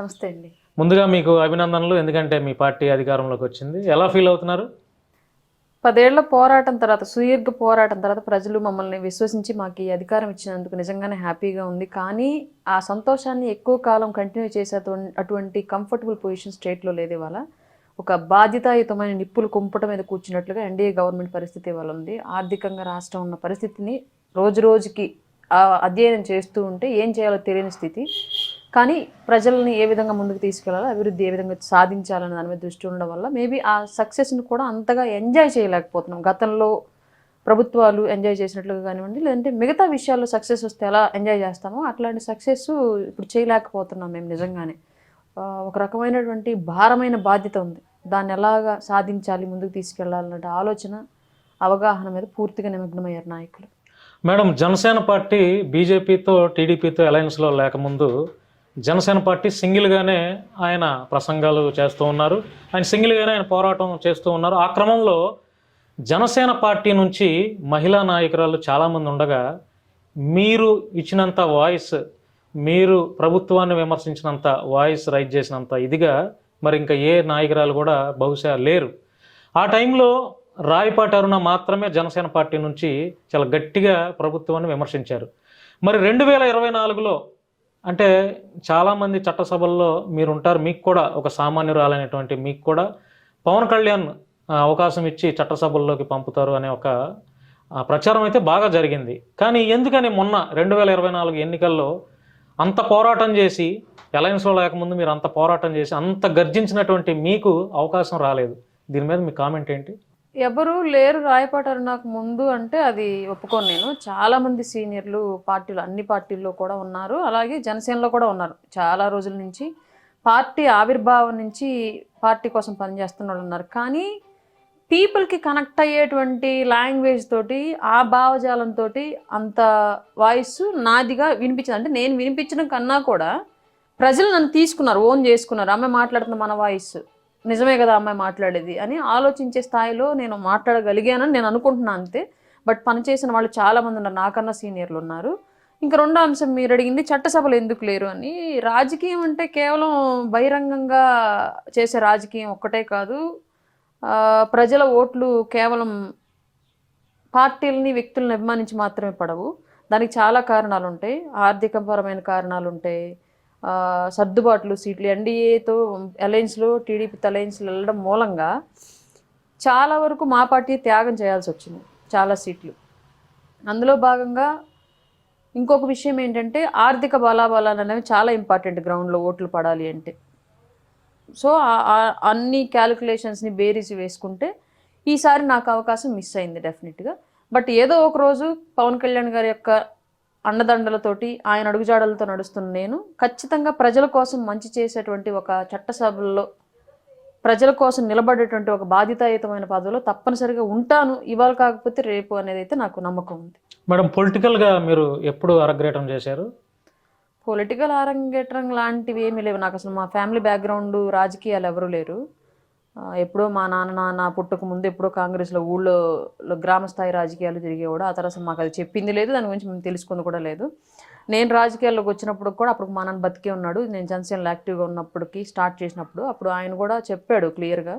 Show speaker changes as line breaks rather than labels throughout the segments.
నమస్తే అండి.
ముందుగా మీకు అభినందనలు ఎందుకంటే మీ పార్టీ అధికారంలోకి వచ్చింది. ఎలా ఫీల్ అవుతున్నారు?
పదేళ్ళ పోరాటం తర్వాత సుదీర్ఘ పోరాటం తర్వాత ప్రజలు మమ్మల్ని విశ్వసించి మాకు ఈ అధికారం ఇచ్చినందుకు నిజంగానే హ్యాపీగా ఉంది. కానీ ఆ సంతోషాన్ని ఎక్కువ కాలం కంటిన్యూ చేసే అటు- అటువంటి కంఫర్టబుల్ పొజిషన్ స్టేట్లో లేదు ఇవాళ. ఒక బాధ్యతాయుతమైన నిప్పులు కుంపట మీద కూర్చున్నట్లుగా ఎన్డీఏ గవర్నమెంట్ పరిస్థితి ఇవాళ ఉంది. ఆర్థికంగా రాష్ట్రం ఉన్న పరిస్థితిని రోజు రోజుకి అధ్యయనం చేస్తూ ఉంటే ఏం చేయాలో తెలియని స్థితి. కానీ ప్రజల్ని ఏ విధంగా ముందుకు తీసుకెళ్ళాలో అభివృద్ధి ఏ విధంగా సాధించాలనే దాని మీద దృష్టి ఉండడం వల్ల మేబీ ఆ సక్సెస్ని కూడా అంతగా ఎంజాయ్ చేయలేకపోతున్నాం. గతంలో ప్రభుత్వాలు ఎంజాయ్ చేసినట్లుగా కానివ్వండి లేదంటే మిగతా విషయాల్లో సక్సెస్ వస్తే ఎలా ఎంజాయ్ చేస్తామో అట్లాంటి సక్సెస్ ఇప్పుడు చేయలేకపోతున్నాం మేము నిజంగానే. ఒక రకమైనటువంటి భారమైన బాధ్యత ఉంది. దాన్ని ఎలాగా సాధించాలి ముందుకు తీసుకెళ్ళాలన్న ఆలోచన అవగాహన మీద పూర్తిగా నిమగ్నమయ్యారు నాయకులు.
మేడం జనసేన పార్టీ బీజేపీతో టీడీపీతో అలయన్స్లో లేకముందు జనసేన పార్టీ సింగిల్గానే ఆయన ప్రసంగాలు చేస్తూ ఉన్నారు. ఆయన సింగిల్గానే ఆయన పోరాటం చేస్తూ ఉన్నారు. ఆ క్రమంలో జనసేన పార్టీ నుంచి మహిళా నాయకురాలు చాలామంది ఉండగా మీరు ఇచ్చినంత వాయిస్ మీరు ప్రభుత్వాన్ని విమర్శించినంత వాయిస్ రైజ్ చేసినంత ఇదిగా మరి ఇంకా ఏ నాయకురాలు కూడా బహుశా లేరు. ఆ టైంలో రాయపాటి అరుణ మాత్రమే జనసేన పార్టీ నుంచి చాలా గట్టిగా ప్రభుత్వాన్ని విమర్శించారు. మరి రెండు వేల ఇరవై నాలుగులో అంటే చాలామంది చట్టసభల్లో మీరు ఉంటారు మీకు కూడా ఒక సామాన్యురాలైనటువంటి మీకు కూడా పవన్ కళ్యాణ్ అవకాశం ఇచ్చి చట్టసభల్లోకి పంపుతారు అనే ఒక ప్రచారం అయితే బాగా జరిగింది. కానీ ఎందుకని మొన్న రెండు వేల ఇరవై నాలుగు ఎన్నికల్లో అంత పోరాటం చేసి అలయన్స్లో లేకముందు మీరు అంత పోరాటం చేసి అంత గర్జించినటువంటి మీకు అవకాశం రాలేదు. దీని మీద మీ కామెంట్ ఏంటి?
ఎవరు లేరు రాయపాటారు నాకు ముందు అంటే అది ఒప్పుకోను నేను. చాలా మంది సీనియర్లు పార్టీలు అన్ని పార్టీల్లో కూడా ఉన్నారు. అలాగే జనసేనలో కూడా ఉన్నారు. చాలా రోజుల నుంచి పార్టీ ఆవిర్భావం నుంచి పార్టీ కోసం పనిచేస్తున్న వాళ్ళు ఉన్నారు. కానీ పీపుల్కి కనెక్ట్ అయ్యేటువంటి లాంగ్వేజ్ తోటి ఆ భావజాలంతో అంత వాయిస్ నాదిగా వినిపించింది. అంటే నేను వినిపించడం కన్నా కూడా ప్రజలు నన్ను తీసుకున్నారు ఓన్ చేసుకున్నారు. ఆమె మాట్లాడుతున్న మన వాయిస్. నిజమే కదా అమ్మాయి మాట్లాడేది అని ఆలోచించే స్థాయిలో నేను మాట్లాడగలిగానని నేను అనుకుంటున్నాను అంతే. బట్ పనిచేసిన వాళ్ళు చాలామంది ఉన్నారు. నాకన్నా సీనియర్లు ఉన్నారు. ఇంకా రెండో అంశం మీరు అడిగింది చట్టసభలు ఎందుకు లేరు అని. రాజకీయం అంటే కేవలం బహిరంగంగా చేసే రాజకీయం ఒక్కటే కాదు. ప్రజల ఓట్లు కేవలం పార్టీలని వ్యక్తులను అభిమానించి మాత్రమే పడవు. దానికి చాలా కారణాలు ఉంటాయి ఆర్థికపరమైన కారణాలు ఉంటాయి సర్దుబాట్లు సీట్లు ఎన్డీఏతో అలయన్స్లో టీడీపీతో అలయన్స్లో వెళ్ళడం మూలంగా చాలా వరకు మా పార్టీ త్యాగం చేయాల్సి వచ్చింది చాలా సీట్లు. అందులో భాగంగా ఇంకొక విషయం ఏంటంటే ఆర్థిక బలాబలాలు అనేవి చాలా ఇంపార్టెంట్ గ్రౌండ్లో ఓట్లు పడాలి అంటే. సో అన్ని క్యాలిక్యులేషన్స్ని బేరీస్ వేసుకుంటే ఈసారి నాకు అవకాశం మిస్ అయింది డెఫినెట్గా. బట్ ఏదో ఒక రోజు పవన్ కళ్యాణ్ గారి యొక్క అండదండలతోటి ఆయన అడుగుజాడలతో నడుస్తున్న నేను ఖచ్చితంగా ప్రజల కోసం మంచి చేసేటువంటి ఒక చట్టసభల్లో ప్రజల కోసం నిలబడేటువంటి ఒక బాధ్యతాయుతమైన పదవిలో తప్పనిసరిగా ఉంటాను. ఇవాళ కాకపోతే రేపు అనేది అయితే నాకు నమ్మకం ఉంది.
మేడం పొలిటికల్గా మీరు ఎప్పుడు అరగ్రేటం చేశారు?
పొలిటికల్ ఆరంగేట్రం లాంటివి ఏమీ లేవు. నాకు అసలు మా ఫ్యామిలీ బ్యాక్గ్రౌండ్ రాజకీయాలు ఎవరు లేరు. ఎప్పుడో మా నాన్న నాన్న పుట్టక ముందు ఎప్పుడో కాంగ్రెస్లో ఊళ్ళో గ్రామస్థాయి గ్రామ స్థాయి రాజకీయాలు తిరిగేవాడు ఆ తర్వాత మాకు అది చెప్పింది లేదు. దాని గురించి మేము తెలుసుకుంది కూడా లేదు. నేను రాజకీయాల్లోకి వచ్చినప్పుడు కూడా అప్పుడు మా నాన్న బతికే ఉన్నాడు. నేను జనసేనలో యాక్టివ్గా ఉన్నప్పటికీ స్టార్ట్ చేసినప్పుడు అప్పుడు ఆయన కూడా చెప్పాడు క్లియర్గా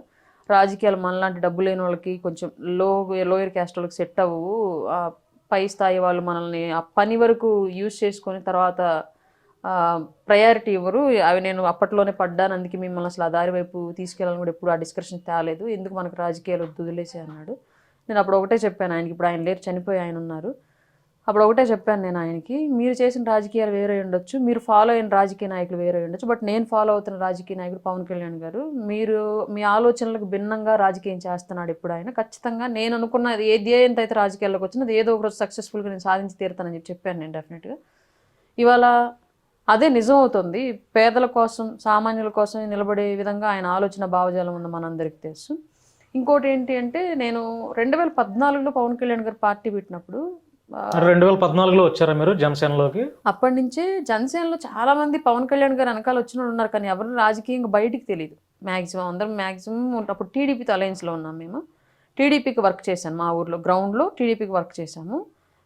రాజకీయాలు మనలాంటి డబ్బు లేని వాళ్ళకి కొంచెం లో లోయర్ క్యాస్ట్ వాళ్ళకి సెట్ అవ్వవు పై స్థాయి వాళ్ళు మనల్ని ఆ పని వరకు యూజ్ చేసుకొని తర్వాత ప్రయారిటీ ఇవ్వరు. అవి నేను అప్పట్లోనే పడ్డాను. అందుకే మిమ్మల్ని అసలు ఆ దారి వైపు తీసుకెళ్ళాలని కూడా ఎప్పుడు ఆ డిస్కషన్ తేలేదు. ఎందుకు మనకు రాజకీయాలు వద్దు వదిలేసి అన్నాడు. నేను అప్పుడు ఒకటే చెప్పాను ఆయనకి. ఇప్పుడు ఆయన లేరు చనిపోయి ఆయన ఉన్నారు. అప్పుడు ఒకటే చెప్పాను నేను ఆయనకి మీరు చేసిన రాజకీయాలు వేరే ఉండొచ్చు. మీరు ఫాలో అయిన రాజకీయ నాయకులు వేరే ఉండొచ్చు. బట్ నేను ఫాలో అవుతున్న రాజకీయ నాయకుడు పవన్ కళ్యాణ్ గారు మీరు మీ ఆలోచనలకు భిన్నంగా రాజకీయం చేస్తున్నాడు ఇప్పుడు ఆయన. ఖచ్చితంగా నేను అనుకున్న ఏ ధ్యేయంతో అయితే రాజకీయాల్లోకి వచ్చినది ఏదో ఒక రోజు సక్సెస్ఫుల్గా నేను సాధించి తీరుతానని చెప్పి చెప్పాను నేను డెఫినెట్గా ఇవాళ అదే నిజం అవుతుంది పేదల కోసం సామాన్యుల కోసం నిలబడే విధంగా ఆయన ఆలోచన భావజాలం ఉన్న మనందరికీ తెలుసు. ఇంకోటి ఏంటి అంటే నేను రెండు వేల పద్నాలుగులో పవన్ కళ్యాణ్ గారు పార్టీ పెట్టినప్పుడు
రెండు వేల పద్నాలుగులో వచ్చారా మీరు జనసేనలోకి?
అప్పటి నుంచే జనసేనలో చాలా మంది పవన్ కళ్యాణ్ గారు వెనకాల వచ్చిన ఉన్నారు కానీ ఎవరు రాజకీయంగా బయటికి తెలియదు మ్యాక్సిమం అందరం మ్యాక్సిమం అప్పుడు టీడీపీతో అలయన్స్లో ఉన్నాం మేము. టీడీపీకి వర్క్ చేశాను మా ఊర్లో గ్రౌండ్లో టీడీపీకి వర్క్ చేశాము.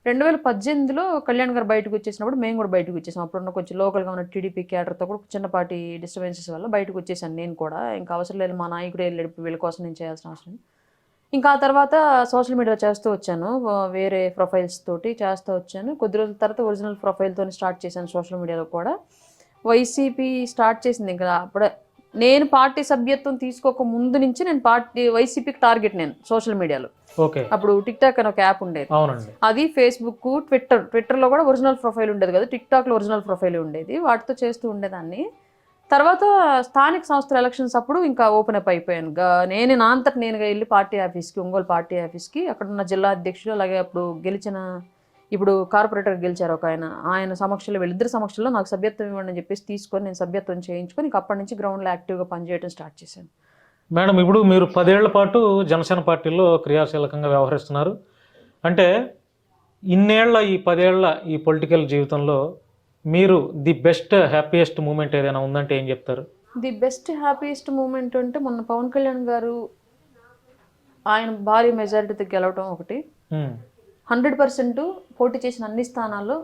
రెండు వేల పద్దెనిమిదిలో కళ్యాణ్ గారు బయటకు వచ్చేసినప్పుడు మేము కూడా బయటకు వచ్చేసాం. అప్పుడున్న కొంచెం లోకల్గా ఉన్న టీడీపీ క్యాడర్తో కూడా చిన్నపాటి డిస్టర్బెన్సెస్ వల్ల బయటకు వచ్చేసాను నేను కూడా. ఇంకా అవసరం లేదు మా నాయకుడు వెళ్ళి వీళ్ళ కోసం నేను చేయాల్సిన అవసరం ఇంకా ఆ తర్వాత సోషల్ మీడియా చేస్తూ వచ్చాను వేరే ప్రొఫైల్స్ తోటి చేస్తూ వచ్చాను. కొద్ది రోజుల తర్వాత ఒరిజినల్ ప్రొఫైల్తో స్టార్ట్ చేశాను సోషల్ మీడియాలో కూడా. వైసీపీ స్టార్ట్ చేసింది ఇంకా అప్పుడే. నేను పార్టీ సభ్యత్వం తీసుకోక ముందు నుంచి నేను పార్టీ వైసీపీకి టార్గెట్ నేను సోషల్ మీడియాలో.
ఓకే.
అప్పుడు టిక్ టాక్ అని ఒక యాప్ ఉండేది. అది ఫేస్బుక్ ట్విట్టర్ ట్విట్టర్లో కూడా ఒరిజినల్ ప్రొఫైల్ ఉండేది కదా టిక్ టాక్లో ఒరిజినల్ ప్రొఫైల్ ఉండేది. వాటితో చేస్తూ ఉండేదాన్ని. తర్వాత స్థానిక సంస్థల ఎలక్షన్స్ అప్పుడు ఇంకా ఓపెన్ అప్ అయిపోయాను. నేనే నా అంతట నేనుగా వెళ్ళి పార్టీ ఆఫీస్కి ఒంగోలు పార్టీ ఆఫీస్కి అక్కడ ఉన్న జిల్లా అధ్యక్షుడు అలాగే అప్పుడు గెలిచిన ఇప్పుడు కార్పొరేటర్ గెలిచారు ఒక ఆయన. ఆయన సమక్షంలో వీళ్ళిద్దరి సమక్షంలో నాకు సభ్యత్వం ఇవ్వండి అని చెప్పేసి తీసుకొని నేను సభ్యత్వం చేయించుకొని అప్పటి నుంచి గ్రౌండ్లో యాక్టివ్గా పనిచేయడం స్టార్ట్ చేశాను.
మేడం ఇప్పుడు మీరు పదేళ్ళ పాటు జనసేన పార్టీలో క్రియాశీలకంగా వ్యవహరిస్తున్నారు. అంటే ఇన్నేళ్ళ ఈ పదేళ్ళ ఈ పొలిటికల్ జీవితంలో మీరు ది బెస్ట్ హ్యాపీయెస్ట్ మూమెంట్ ఏదైనా ఉందంటే ఏం చెప్తారు?
ది బెస్ట్ హ్యాపీయెస్ట్ మూమెంట్ అంటే మొన్న పవన్ కళ్యాణ్ గారు ఆయన భారీ మెజారిటీతో గెలవడం ఒకటి. హండ్రెడ్ పర్సెంట్ పోటీ చేసిన అన్ని స్థానాల్లో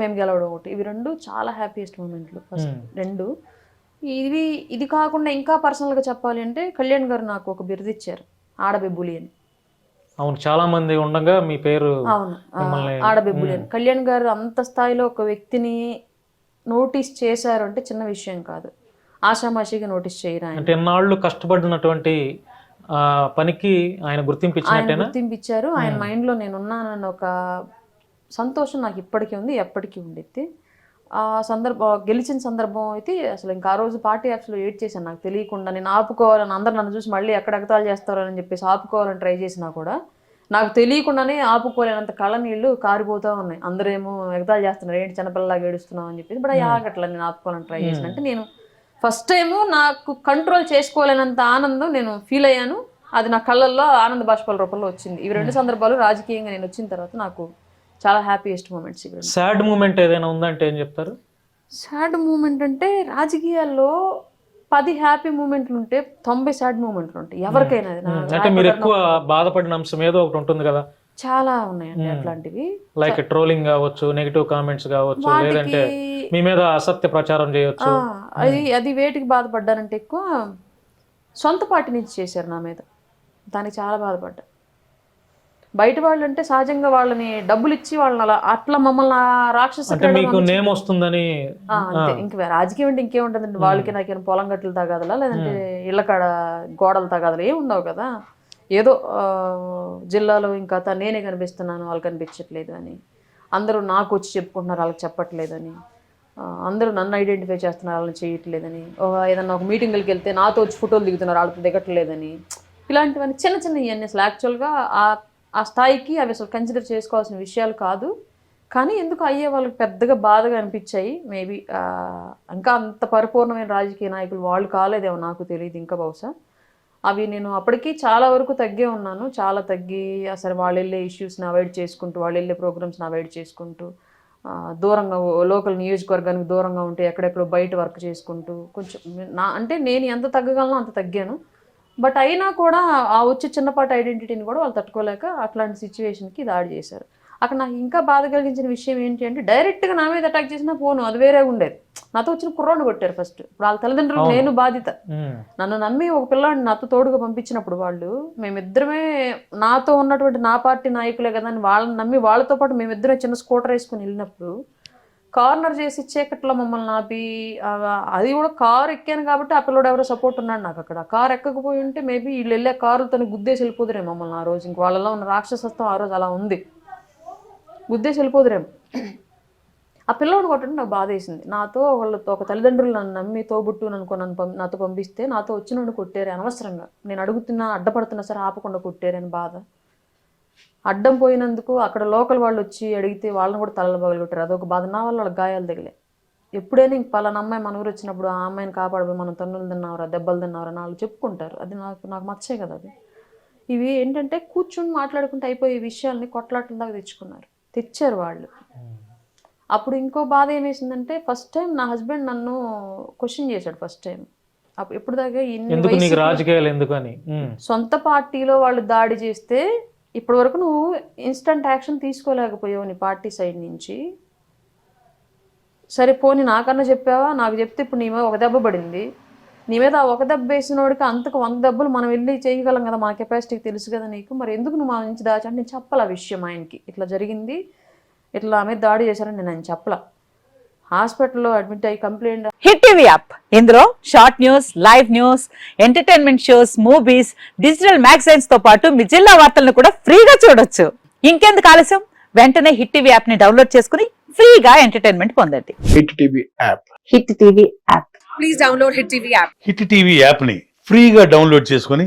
మేము గెలవడం ఒకటి. ఇవి రెండు చాలా హ్యాపీయెస్ట్ మూమెంట్లు ఫస్ట్ రెండు. ఇవి ఇది కాకుండా ఇంకా పర్సనల్గా చెప్పాలి అంటే కళ్యాణ్ గారు నాకు ఒక బిరుదు ఇచ్చారు. ఆడబెబ్బులి అని
అవును చాలా మంది ఉండగా మీ పేరు
అవును. ఆడబెబ్బులి అని కళ్యాణ్ గారు అంత స్థాయిలో ఒక వ్యక్తిని నోటీస్ చేశారు అంటే చిన్న విషయం కాదు. ఆషామాషిగా నోటీస్ చేయరు
అంటే ఎన్నాళ్ళు కష్టపడినటువంటి పనికి ఆయన గుర్తింపు
ఆయన గుర్తింపు ఇచ్చారు ఆయన మైండ్లో నేను ఉన్నానన్న ఒక సంతోషం నాకు ఇప్పటికీ ఉంది ఎప్పటికీ ఉండిద్ది ఆ సందర్భం గెలిచిన సందర్భం అయితే అసలు ఇంకా ఆ రోజు పార్టీ యాప్స్లో ఏడ్ చేశాను. నాకు తెలియకుండా నేను ఆపుకోవాలని అందరు నన్ను చూసి మళ్ళీ ఎక్కడ ఎగతాలు చేస్తారని చెప్పేసి ఆపుకోవాలని ట్రై చేసినా కూడా నాకు తెలియకుండానే ఆపుకోలేనంత కళ్ళ నీళ్ళు కారిపోతూ ఉన్నాయి. అందరేమో ఎగతాలు చేస్తున్నారు. ఏంటి చిన్నపిల్లలాగా ఏడుస్తున్నావు? అని చెప్పేసి. బట్ ఆగట్లా నేను ఆపుకోవాలని ట్రై చేసిన. అంటే నేను ఫస్ట్ టైము నాకు కంట్రోల్ చేసుకోలేనంత ఆనందం నేను ఫీల్ అయ్యాను. అది నా కళ్ళల్లో ఆనంద బాష్పాల రూపంలో వచ్చింది. ఇవి రెండు సందర్భాలు రాజకీయంగా నేను వచ్చిన తర్వాత నాకు చాలా హ్యాపీయెస్ట్ మూమెంట్స్ ఇవి
సాడ్ మూమెంట్ ఏదైనా ఉందంటే ఏం చెప్తారు?
సాడ్ మూమెంట్ అంటే రాజకీయాల్లో పది హ్యాపీ మూమెంట్లు ఉంటే తొంభై సాడ్ మూమెంట్లు ఉంటాయి. ఎవరికైనా అది. నా
ఉమ్, అంటే మీరు ఎక్కువ బాధపడిన అంశం ఏదో ఒకటి ఉంటుంది కదా.
చాలా ఉన్నాయండి అట్లాంటివి.
లైక్ ట్రోలింగ్ కావచ్చు నెగిటివ్ కామెంట్స్ కావచ్చు లేదంటే మీ మీద అసత్య ప్రచారం చేయొచ్చు.
అది అది వేటికి బాధపడ్డానంటే ఎక్కువ సొంత పార్టీ నుంచి చేశారు నా మీద. దానికి చాలా బాధపడ్డా. బయట వాళ్ళు అంటే సహజంగా వాళ్ళని డబ్బులు ఇచ్చి వాళ్ళని అలా అట్లా మమ్మల్ని రాక్షస
మీకు నేమ్ వస్తుందని
ఇంక రాజకీయం అంటే ఇంకేముంటుందండి? వాళ్ళకి నాకేమైనా పొలం గట్టులు తగాదలా లేదంటే ఇళ్ళ కాడ గోడలు తగాదలా ఏం ఉండవు కదా? ఏదో జిల్లాలో ఇంకా నేనే కనిపిస్తున్నాను వాళ్ళు కనిపించట్లేదు అని. అందరూ నాకు వచ్చి చెప్పుకుంటున్నారు వాళ్ళకి చెప్పట్లేదని. అందరూ నన్ను ఐడెంటిఫై చేస్తున్నారు వాళ్ళని చేయట్లేదని. ఒక ఏదన్నా ఒక మీటింగ్కి వెళ్తే నాతో వచ్చి ఫోటోలు దిగుతున్నారు వాళ్ళతో దిగట్లేదని. ఇలాంటివన్నీ చిన్న చిన్న ఇవన్నీ అసలు యాక్చువల్గా ఆ స్థాయికి అవి అసలు కన్సిడర్ చేసుకోవాల్సిన విషయాలు కాదు. కానీ ఎందుకు అయ్యే వాళ్ళకి పెద్దగా బాధగా అనిపించాయి? మేబీ ఇంకా అంత పరిపూర్ణమైన రాజకీయ నాయకులు వాళ్ళు కాలేదేమో నాకు తెలియదు ఇంకా బహుశా. అవి నేను అప్పటికి చాలా వరకు తగ్గే ఉన్నాను. చాలా తగ్గి అసలు వాళ్ళు వెళ్ళే ఇష్యూస్ని అవాయిడ్ చేసుకుంటూ వాళ్ళు వెళ్ళే ప్రోగ్రామ్స్ని అవాయిడ్ చేసుకుంటూ దూరంగా లోకల్ నియోజకవర్గానికి దూరంగా ఉంటే ఎక్కడెక్కడో బయట వర్క్ చేసుకుంటూ కొంచెం నా అంటే నేను ఎంత తగ్గగలనో అంత తగ్గాను. బట్ అయినా కూడా ఆ వచ్చే చిన్నపాటి ఐడెంటిటీని కూడా వాళ్ళు తట్టుకోలేక అట్లాంటి సిచ్యువేషన్కి దాడి చేశారు. అక్కడ నాకు ఇంకా బాధ కలిగించిన విషయం ఏంటి అంటే డైరెక్ట్గా నా మీద అటాక్ చేసినా పోను అది వేరే ఉండేది. నాతో వచ్చిన కుర్రాడు కొట్టారు ఫస్ట్ ఇప్పుడు వాళ్ళ తల్లిదండ్రులు నేను బాధిత నన్ను నమ్మి ఒక పిల్లాడిని నాతో తోడుగా పంపించినప్పుడు వాళ్ళు మేమిద్దరమే నాతో ఉన్నటువంటి నా పార్టీ నాయకులే కదా అని వాళ్ళని నమ్మి వాళ్ళతో పాటు మేమిద్దరం చిన్న స్కూటర్ వేసుకుని వెళ్ళినప్పుడు కార్నర్ చేసి చీకట్లో మమ్మల్ని ఆపి అది కూడా కారు ఎక్కాను కాబట్టి ఆ పిల్లడు ఎవరో సపోర్ట్ ఉన్నాడు నాకు అక్కడ. కారు ఎక్కకపోయి ఉంటే మేబీ వీళ్ళు వెళ్ళే కారులతో గుద్దేసి వెళ్ళిపోదురే మమ్మల్ని ఆ రోజు. ఇంక వాళ్ళలో ఉన్న రాక్షసత్వం ఆ రోజు అలా ఉంది. గుద్దేసి వెళ్ళిపోదురేమో. ఆ పిల్లోడు కొట్టడం నాకు బాధ వేసింది. నాతో వాళ్ళతో ఒక తల్లిదండ్రులు నన్ను నమ్మి తోబుట్టు అనుకో నన్ను పం- నాతో పంపిస్తే నాతో వచ్చిన కొట్టారు అనవసరంగా. నేను అడుగుతున్నా అడ్డపడుతున్నా సరే ఆపకుండా కొట్టారని బాధ. అడ్డం పోయినందుకు అక్కడ లోకల్ వాళ్ళు వచ్చి అడిగితే వాళ్ళని కూడా తలలు పగలగొట్టారు. అదొక బాధ. నా వల్ల వాళ్ళకి గాయాలు తగిలే ఎప్పుడైనా ఇంక పలానా అమ్మాయి మన ఊరు వచ్చినప్పుడు ఆ అమ్మాయిని కాపాడబోయి మనం తన్నులు తిన్నావరా దెబ్బలు తిన్నావరా అని వాళ్ళు చెప్పుకుంటారు. అది నాకు నాకు మచ్చే కదా అది. ఇవి ఏంటంటే కూర్చుని మాట్లాడుకుంటే అయిపోయే విషయాల్ని కొట్లాటల దాకా తెచ్చుకున్నారు. తెచ్చారు వాళ్ళు. అప్పుడు ఇంకో బాధ ఏమేసిందంటే ఫస్ట్ టైం నా హస్బెండ్ నన్ను క్వశ్చన్ చేశాడు ఫస్ట్ టైం అప్పుడు ఎప్పుడు దాకా ఇన్ని
ఎందుకు నీకు
వయసు-
రాజకీయాలు ఎందుకు అని ఉమ్,
సొంత పార్టీలో వాళ్ళు దాడి చేస్తే ఇప్పటి వరకు నువ్వు ఇన్స్టంట్ యాక్షన్ తీసుకోలేకపోయావు నీ పార్టీ సైడ్ నుంచి. సరే పోనీ నాకన్నా చెప్పావా? నాకు చెప్తే ఇప్పుడు నీ మీద ఒక దెబ్బ పడింది. నీ మీద ఒక దెబ్బ వేసినోడికి అంతకు వంద దెబ్బలు మనం వెళ్ళి చేయగలం కదా? మన కెపాసిటీకి తెలుసు కదా నీకు. మరి ఎందుకు నువ్వు మా నుంచి దాచా అంటే నేను చెప్పాల ఆ విషయం ఆయనకి. ఇట్లా జరిగింది. ఇట్లా ఆమె దాడి చేశారని నేను ఆయన చెప్పలా. హాస్పిటల్లో అడ్మిట్ అయ్యి కంప్లైంట్
హిట్ టీవీ యాప్. ఇందులో short news live news entertainment shows movies digital మ్యాగజైన్స్తో పాటు మీ జిల్లా వార్తలను కూడా ఫ్రీగా చూడొచ్చు. ఇంకెందుకు ఆలస్యం? వెంటనే హిట్ టీవీ యాప్ని డౌన్లోడ్ చేసుకుని ఫ్రీగా ఎంటర్టైన్మెంట్ పొందండి.
Hit TV app.
Hit TV app.
Hit TV యాప్ని ఫ్రీగా డౌన్లోడ్ చేసుకొని